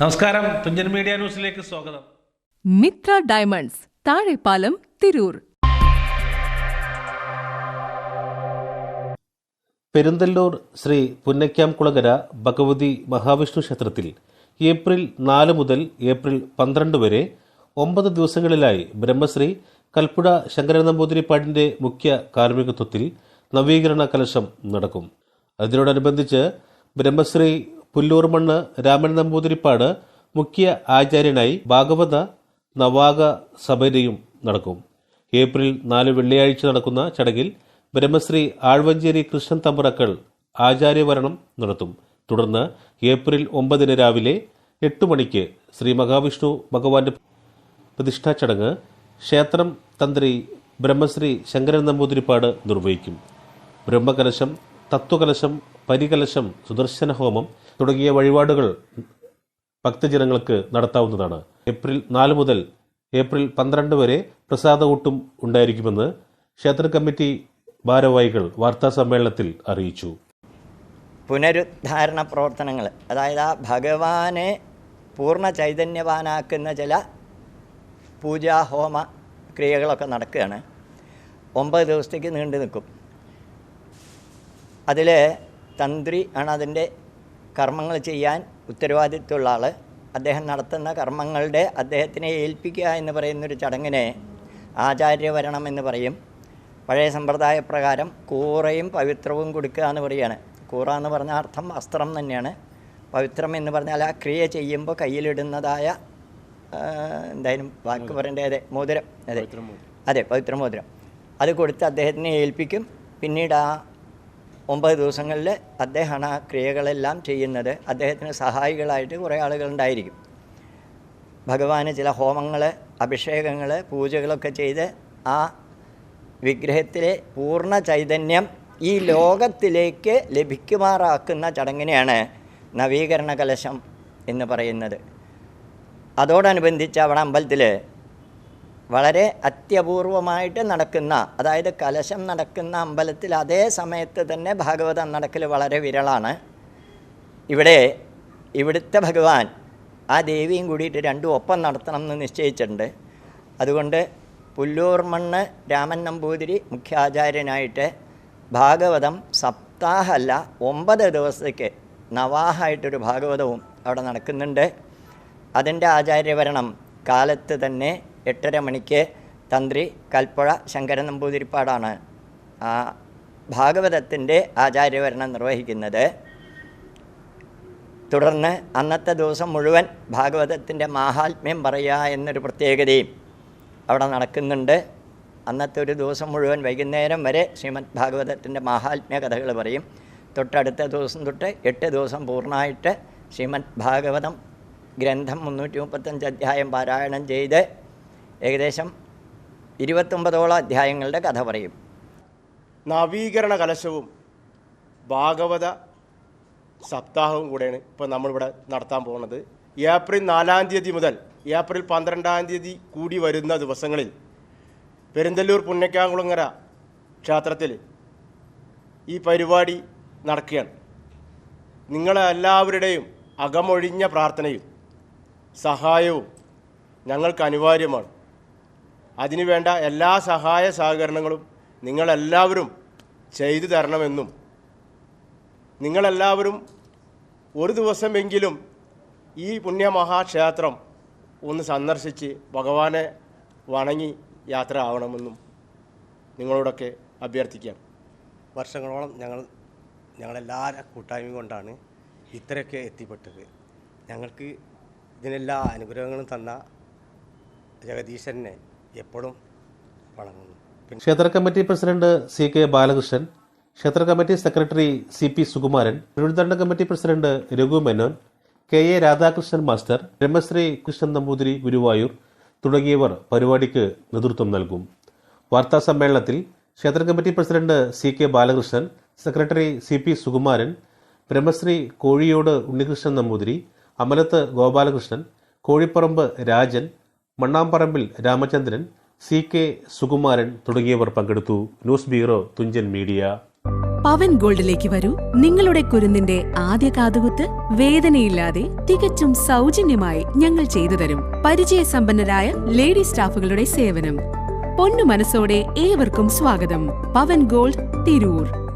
നമസ്കാരം. തുഞ്ചൻ മീഡിയ ന്യൂസിലേക്ക് സ്വാഗതം. മിത്ര ഡയമണ്ട്സ് താഴെപ്പാലം തിരൂർ. പെരുന്തല്ലൂർ ശ്രീ പുന്നയ്ക്കാംകുളകര ഭഗവതി മഹാവിഷ്ണു ക്ഷേത്രത്തിൽ ഏപ്രിൽ നാല് മുതൽ ഏപ്രിൽ പന്ത്രണ്ട് വരെ ഒമ്പത് ദിവസങ്ങളിലായി ബ്രഹ്മശ്രീ കൽപ്പുഴ ശങ്കരൻ നമ്പൂതിരിപ്പാടിന്റെ മുഖ്യ കാർമ്മികത്വത്തിൽ നവീകരണ കലശം നടക്കും. അതിനോടനുബന്ധിച്ച് ബ്രഹ്മശ്രീ പുല്ലൂർമണ്ണ് രാമൻ നമ്പൂതിരിപ്പാട് മുഖ്യ ആചാര്യനായി ഭാഗവത നവാഗ സഭയിലും നടക്കും. ഏപ്രിൽ നാല് വെള്ളിയാഴ്ച നടക്കുന്ന ചടങ്ങിൽ ബ്രഹ്മശ്രീ ആഴ്വഞ്ചേരി കൃഷ്ണൻ തമ്പുറക്കൾ ആചാര്യവരണം നടത്തും. തുടർന്ന് ഏപ്രിൽ ഒമ്പതിന് രാവിലെ എട്ട് മണിക്ക് ശ്രീ മഹാവിഷ്ണു ഭഗവാന്റെ പ്രതിഷ്ഠാ ചടങ്ങ് ക്ഷേത്രം തന്ത്രി ബ്രഹ്മശ്രീ ശങ്കരൻ നമ്പൂതിരിപ്പാട് നിർവഹിക്കും. ബ്രഹ്മകലശം തത്വകലശം പരികലശം സുദർശന ഹോമം തുടങ്ങിയ വഴിപാടുകൾ ഭക്തജനങ്ങൾക്ക് നടത്താവുന്നതാണ്. ഏപ്രിൽ നാല് മുതൽ ഏപ്രിൽ പന്ത്രണ്ട് വരെ പ്രസാദകൂട്ടും ഉണ്ടായിരിക്കുമെന്ന് ക്ഷേത്ര കമ്മിറ്റി ഭാരവാഹികൾ വാർത്താ സമ്മേളനത്തിൽ അറിയിച്ചു. പുനരുദ്ധാരണ പ്രവർത്തനങ്ങൾ അതായത് ആ ഭഗവാനെ പൂർണ ചൈതന്യവാനാക്കുന്ന ചില പൂജാ ഹോമ ക്രിയകളൊക്കെ നടക്കുകയാണ്. ഒമ്പത് ദിവസത്തേക്ക് നീണ്ടു നിൽക്കും. അതിൽ തന്ത്രി ആണ് അതിന്റെ കർമ്മങ്ങൾ ചെയ്യാൻ ഉത്തരവാദിത്വമുള്ള ആൾ അദ്ദേഹം നടത്തുന്ന കർമ്മങ്ങളുടെ അദ്ദേഹത്തിനെ ഏൽപ്പിക്കുക എന്ന് പറയുന്നൊരു ചടങ്ങിനെ ആചാര്യവരണം എന്ന് പറയും. പഴയ സമ്പ്രദായ പ്രകാരം കൂറയും പവിത്രവും കൊടുക്കുക എന്ന് പറയുകയാണ്. കൂറ എന്ന് പറഞ്ഞ അർത്ഥം വസ്ത്രം തന്നെയാണ്. പവിത്രം എന്ന് പറഞ്ഞാൽ ആ ക്രിയ ചെയ്യുമ്പോൾ കയ്യിലിടുന്നതായ എന്തായാലും വാക്ക് പറയേണ്ട അതെ മോതിരം അതെ. അതെ പവിത്രമോതിരം. അത് കൊടുത്ത് അദ്ദേഹത്തിനെ ഏൽപ്പിക്കും. പിന്നീട് ആ ഒമ്പത് ദിവസങ്ങളിൽ അദ്ദേഹമാണ് ആ ക്രിയകളെല്ലാം ചെയ്യുന്നത്. അദ്ദേഹത്തിന് സഹായികളായിട്ട് കുറേ ആളുകളുണ്ടായിരിക്കും. ഭഗവാന് ചില ഹോമങ്ങൾ അഭിഷേകങ്ങൾ പൂജകളൊക്കെ ചെയ്ത് ആ വിഗ്രഹത്തിലെ പൂർണ ചൈതന്യം ഈ ലോകത്തിലേക്ക് ലഭിക്കുമാറാക്കുന്ന ചടങ്ങിനെയാണ് നവീകരണ കലശം എന്ന് പറയുന്നത്. അതോടനുബന്ധിച്ച് അവിടെ അമ്പലത്തിൽ വളരെ അത്യപൂർവമായിട്ട് നടക്കുന്ന അതായത് കലശം നടക്കുന്ന അമ്പലത്തിൽ അതേ സമയത്ത് തന്നെ ഭാഗവതം നടക്കൽ വളരെ വിരളാണ്. ഇവിടെ ഇവിടുത്തെ ഭഗവാൻ ആ ദേവിയും കൂടിയിട്ട് രണ്ടും ഒപ്പം നടത്തണം എന്ന് നിശ്ചയിച്ചിട്ടുണ്ട്. അതുകൊണ്ട് പുല്ലൂർ മണ്ണ് രാമൻ നമ്പൂതിരി മുഖ്യാചാര്യനായിട്ട് ഭാഗവതം സപ്താഹമല്ല ഒമ്പത് ദിവസത്തേക്ക് നവാഹായിട്ടൊരു ഭാഗവതവും അവിടെ നടക്കുന്നുണ്ട്. അതിന്റെ ആചാര്യവരണം കാലത്ത് തന്നെ എട്ടര മണിക്ക് തന്ത്രി കൽപ്പുഴ ശങ്കരൻ നമ്പൂതിരിപ്പാടാണ്. ഭാഗവതത്തിന്റെ ആചാര്യവരണം നിർവഹിക്കുന്നത്. തുടർന്ന് അന്നത്തെ ദിവസം മുഴുവൻ ഭാഗവതത്തിന്റെ മാഹാത്മ്യം പറയുക എന്നൊരു പ്രത്യേകതയും അവിടെ നടക്കുന്നുണ്ട്. അന്നത്തെ ഒരു ദിവസം മുഴുവൻ വൈകുന്നേരം വരെ ശ്രീമദ് ഭാഗവതത്തിന്റെ മാഹാത്മ്യ കഥകൾ പറയും. തൊട്ടടുത്ത ദിവസം തൊട്ട് എട്ട് ദിവസം പൂർണമായിട്ട് ശ്രീമദ് ഭാഗവതം ഗ്രന്ഥം മുന്നൂറ്റി മുപ്പത്തഞ്ച് അധ്യായം പാരായണം ചെയ്ത് ഏകദേശം ഇരുപത്തൊമ്പതോളം അധ്യായങ്ങളുടെ കഥ പറയും. നവീകരണ കലശവും ഭാഗവത സപ്താഹവും കൂടെയാണ് ഇപ്പോൾ നമ്മളിവിടെ നടത്താൻ പോകുന്നത്. ഏപ്രിൽ നാലാം തീയതി മുതൽ ഏപ്രിൽ പന്ത്രണ്ടാം തീയതി കൂടി വരുന്ന ദിവസങ്ങളിൽ പെരിന്തല്ലൂർ പുന്നക്കാംകുളങ്ങര ക്ഷേത്രത്തിൽ ഈ പരിപാടി നടക്കുകയാണ്. നിങ്ങളെല്ലാവരുടെയും അകമൊഴിഞ്ഞ പ്രാർത്ഥനയും സഹായവും ഞങ്ങൾക്ക് അനിവാര്യമാണ്. അതിനുവേണ്ട എല്ലാ സഹായ സഹകരണങ്ങളും നിങ്ങളെല്ലാവരും ചെയ്തു തരണമെന്നും നിങ്ങളെല്ലാവരും ഒരു ദിവസമെങ്കിലും ഈ പുണ്യമഹാക്ഷേത്രം ഒന്ന് സന്ദർശിച്ച് ഭഗവാനെ വണങ്ങി യാത്ര ആവണമെന്നും നിങ്ങളോടൊക്കെ അഭ്യർത്ഥിക്കാം വർഷങ്ങളോളം ഞങ്ങൾ ഞങ്ങളെല്ലാവരും കൂട്ടായ്മ കൊണ്ടാണ് ഇത്രയൊക്കെ എത്തിപ്പെട്ടത്. ഞങ്ങൾക്ക് ഇതിനെല്ലാ അനുഗ്രഹങ്ങളും തന്ന ജഗദീശനെ എപ്പോഴും വണങ്ങുന്നു ക്ഷേത്ര committee president C K Balakrishnan ക്ഷേത്ര committee secretary C P Sukumaran Thiruvananthapuram committee president Raghu Menon K A Radhakrishnan master Brahmashri Krishnan Namboothiri Guruvayur തുടങ്ങിയവർ പരിപാടിക്ക് നേതൃത്വം നൽകും. വാർത്താ സമ്മേളനത്തിൽ ക്ഷേത്ര committee president C K Balakrishnan secretary C P Sukumaran Brahmashri Kozhiyod Unnikrishnan Namboothiri Amalath Gopalakrishnan Kozhiparamb Rajan Mannamparambil Ramachandran C K Sukumaran തുടങ്ങിയവർ പങ്കെടുത്തു. News bureau Thunchan media. Pavan ഗോൾഡിലേക്ക് വരൂ. നിങ്ങളുടെ കുരുന്നിന്റെ ആദ്യ കാതുകുത്ത് വേദനയില്ലാതെ തികച്ചും സൗജന്യമായി ഞങ്ങൾ ചെയ്തു തരും. പരിചയസമ്പന്നരായ ലേഡി സ്റ്റാഫുകളുടെ സേവനം. പൊന്നു മനസ്സോടെ ഏവർക്കും സ്വാഗതം. പവൻ ഗോൾഡ് തിരൂർ.